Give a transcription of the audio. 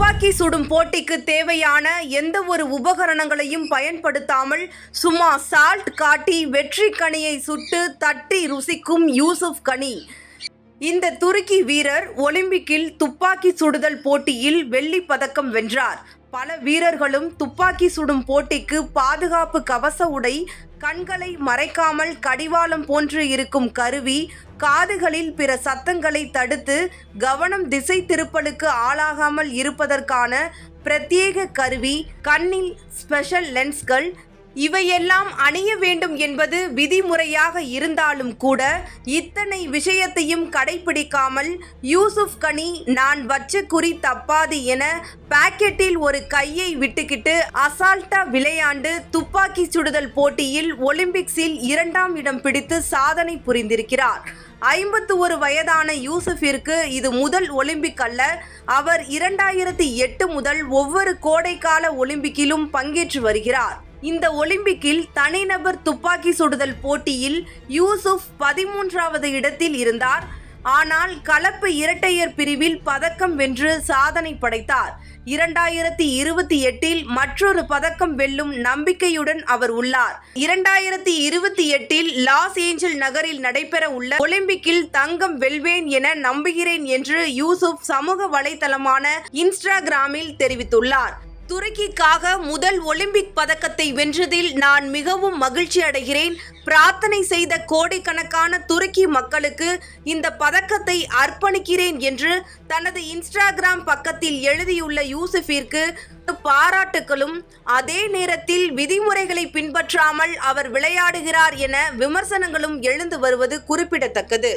துப்பாக்கி சுடும் போட்டிக்கு தேவையான எந்த ஒரு உபகரணங்களையும் பயன்படுத்தாமல் சும்மா சால்ட் காட்டி வெற்றி கனியை சுட்டு தட்டி ருசிக்கும் யூசுப் கனி. இந்த துருக்கி வீரர் ஒலிம்பிக்கில் துப்பாக்கி சுடுதல் போட்டியில் வெள்ளி பதக்கம் வென்றார். பல வீரர்களும் துப்பாக்கி சுடும் போட்டிக்கு பாதுகாப்பு கவச உடை கண்களை மறைக்காமல் கடிவாளம் போன்று இருக்கும் கருவி காதுகளில் பிற சத்தங்களை தடுத்து கவனம் திசை திருப்பலுக்கு ஆளாகாமல் இருப்பதற்கான பிரத்யேக கருவி கண்ணில் ஸ்பெஷல் லென்ஸ்கள் இவையெல்லாம் அணிய வேண்டும் என்பது விதிமுறையாக இருந்தாலும் கூட இத்தனை விஷயத்தையும் கடைபிடிக்காமல் யூசுப் கனி நான் வச்ச குறி தப்பாது என பாக்கெட்டில் ஒரு கையை விட்டுக்கிட்டு அசால்ட்டா விளையாண்டு துப்பாக்கி சுடுதல் போட்டியில் ஒலிம்பிக்ஸில் இரண்டாம் இடம் பிடித்து சாதனை புரிந்திருக்கிறார். ஐம்பத்து ஒரு வயதான யூசுஃபிற்கு இது முதல் ஒலிம்பிக் அல்ல. அவர் இரண்டாயிரத்தி எட்டு முதல் ஒவ்வொரு கோடைக்கால ஒலிம்பிக்கிலும் பங்கேற்று வருகிறார். இந்த ஒலிம்பிக்கில் தனிநபர் துப்பாக்கி சுடுதல் போட்டியில் யூசுப் பதிமூன்றாவது இடத்தில் இருந்தார். ஆனால் கலப்பு இரட்டையர் பிரிவில் பதக்கம் வென்று சாதனை படைத்தார். இரண்டாயிரத்தி இருபத்தி எட்டில் மற்றொரு பதக்கம் வெல்லும் நம்பிக்கையுடன் அவர் உள்ளார். இரண்டாயிரத்தி இருபத்தி எட்டில் லாஸ் ஏஞ்சல் நகரில் நடைபெற உள்ள ஒலிம்பிக்கில் தங்கம் வெல்வேன் என நம்புகிறேன் என்று யூசுப் சமூக வலைதளமான இன்ஸ்டாகிராமில் தெரிவித்துள்ளார். துருக்கிக்காக முதல் ஒலிம்பிக் பதக்கத்தை வென்றதில் நான் மிகவும் மகிழ்ச்சி அடைகிறேன். பிரார்த்தனை செய்த கோடிக்கணக்கான துருக்கி மக்களுக்கு இந்த பதக்கத்தை அர்ப்பணிக்கிறேன் என்று தனது இன்ஸ்டாகிராம் பக்கத்தில் எழுதியுள்ள யூசுஃபிற்கு பாராட்டுகளும் அதே நேரத்தில் விதிமுறைகளை பின்பற்றாமல் அவர் விளையாடுகிறார் என விமர்சனங்களும் எழுந்து வருவது குறிப்பிடத்தக்கது.